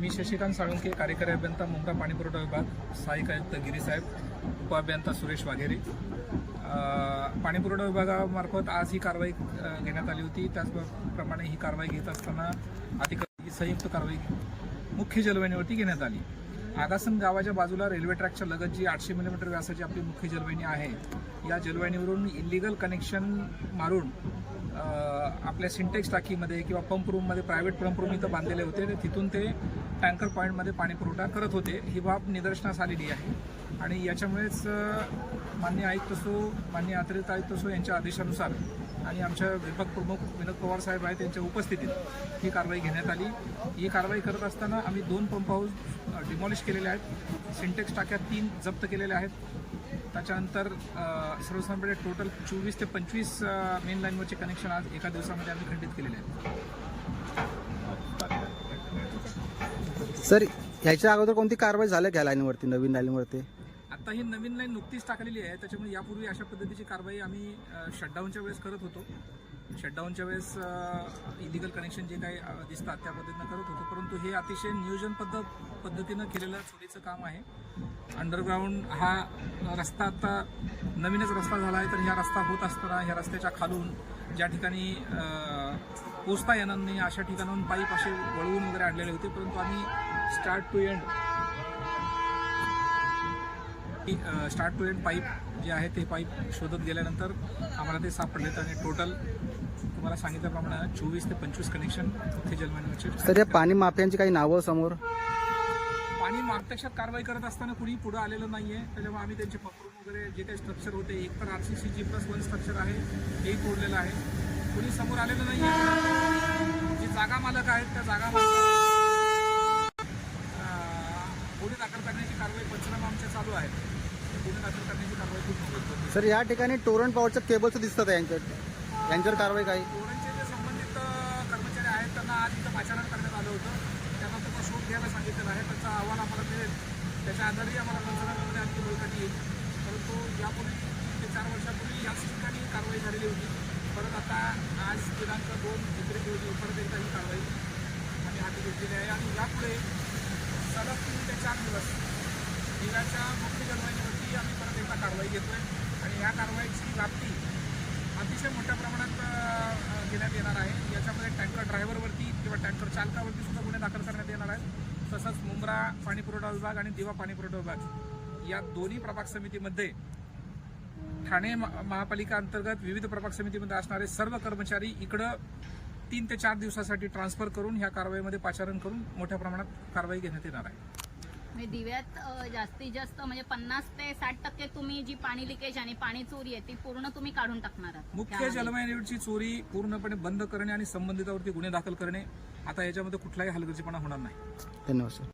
मी शशिकांत साळुंके कार्यकारी अभियंता मुंबई पाणीपुरवठा विभाग सहाय्यक आयुक्त गिरीसाहेब उपअभियंता सुरेश वाघेरे. पाणीपुरवठा विभागामार्फत आज ही कारवाई घेण्यात आली होती. त्याचप्रमाणे ही कारवाई घेत असताना अतिक्रमण ही संयुक्त कारवाई मुख्य जलवाहिनीवरती घेण्यात आली. आगासन गावाच्या बाजूला रेल्वे ट्रॅकच्या लगत जी आठशे मिलीमीटर व्यासाची आपली मुख्य जलवाहिनी आहे या जलवाहिनीवरून इलिगल कनेक्शन मारून आपल्या सिंटेक्स टाकीमध्ये किंवा पंप रूममध्ये प्रायव्हेट पंप रूम इथं बांधलेले होते. आणि तिथून ते टँकर पॉईंटमध्ये पाणी पुरवठा करत होते. ही बाब निदर्शनास आलेली आहे. आणि याच्यामुळेच मान्य आयुक्त असो मान्य अतिरिक्त आयुक्त असो यांच्या आदेशानुसार आणि आमच्या विभाग प्रमुख विनोद पवार साहेब आहेत त्यांच्या उपस्थितीत ही कारवाई घेण्यात आली. ही कारवाई करत असताना आम्ही दोन पंप हाऊस डिमॉलिश केलेले आहेत. सिंटेक्स टाक्या तीन जप्त केलेल्या आहेत. त्याच्यानंतर सर्वसाधारणपणे टोटल चोवीस ते पंचवीस मेन लाईनवरचे कनेक्शन आज एका दिवसामध्ये आम्ही खंडित केलेले आहेत. सर ह्याच्या अगोदर कोणती कारवाई झाली का लाईनवरती नवीन लाईनवरती? आता ही नवीन लाईन नुकतीच टाकलेली आहे त्याच्यामुळे यापूर्वी अशा पद्धतीची कारवाई आम्ही शटडाऊनच्या वेळेस करत होतो. शटडाऊनच्या वेळेस इलिगल कनेक्शन जे काही दिसतात त्या पद्धतीनं करत होतो. परंतु हे अतिशय नियोजन पद्धत पद्धतीनं केलेलं चोरीचं काम आहे. अंडरग्राऊंड हा रस्ता आता नवीनच रस्ता झाला आहे तर ह्या रस्ता होत असताना ह्या रस्त्याच्या खालून ज्या ठिकाणी पोचता येणार नाही अशा ठिकाणाहून पाईप असे वळवून वगैरे आणलेले होते परंतु आम्ही start to end start to end pipe जे आहे ते पाईप शोधत गेल्यानंतर आम्हाला ते सापडलेत आणि टोटल तुम्हाला सांगितल्याप्रमाणे चोवीस ते पंचवीस कनेक्शन ते जलवाहिनीवरचे सर या पाणी माफियांची काही नावं समोर? पाणी प्रत्यक्षात कारवाई करत असताना कुणी पुढे आलेलं नाहीये. त्याच्यामुळे आम्ही त्यांचे पकडून वगैरे जे काही स्ट्रक्चर होते एक तर R C C G plus one structure आहे तेही तोडलेलं आहे. कुणी समोर आलेलं नाहीये. जे जागा मालक आहेत त्या जागा मालक गुन्हे दाखल करण्याची कारवाई पंचनामा आमच्या चालू आहे. गुन्हे दाखल करण्याची कारवाई होईल. सर या ठिकाणी टोरंट पॉवरच्या केबल्स दिसतात आहे यांच्या यांच्यावर कारवाई काही धोरणचे जे संबंधित कर्मचारी आहेत त्यांना आज इथं पाचारण करण्यात आलं होतं. त्यांना त्याचा शोध घ्यायला सांगितलेला आहे. त्याचा अहवाल आम्हाला मिळेल. त्याच्या आधारे आम्हाला पंचनाम्यामध्ये आणखी बळकटी येईल. परंतु यापूर्वी ते चार वर्षापूर्वी याच ठिकाणी कारवाई झालेली होती. परत आता आज दिनांक दोन एप्रिल रोजी परत एकदा ही कारवाई आम्ही हाती घेतलेली आहे. आणि यापुढे सलग तीन ते चार दिवस निघाच्या मुख्य जनवाईवरती आम्ही परत एकदा कारवाई घेतो आहे आणि या कारवाईची व्याप्ती अतिशय मोठ्या प्रमाणात घेण्यात येणार आहे. याच्यामध्ये टँकर ड्रायव्हरवरती किंवा टँकर चालकावरती सुद्धा गुन्हे दाखल करण्यात येणार आहेत. तसंच मुंब्रा पाणी पुरवठा विभाग आणि दिवा पाणीपुरवठा विभाग. या दोन्ही प्रभाग समितीमध्ये ठाणे म- महापालिका अंतर्गत विविध प्रभाग समितीमध्ये असणारे सर्व कर्मचारी इकडं तीन ते चार दिवसासाठी ट्रान्सफर करून ह्या कारवाईमध्ये पाचारण करून मोठ्या प्रमाणात कारवाई घेण्यात येणार आहे. म्हणजे दिव्यात जास्तीत जास्त म्हणजे पन्नास ते साठ टक्के तुम्ही जी पाणी लिकेज आणि पाणी चोरी आहे ती पूर्ण तुम्ही काढून टाकणार आहात मुख्य. जलवाहिनीवरची चोरी पूर्णपणे बंद करणे आणि संबंधितावरती गुन्हे दाखल करणे आता याच्यामध्ये कुठलाही हलगर्जीपणा होणार नाही धन्यवाद सर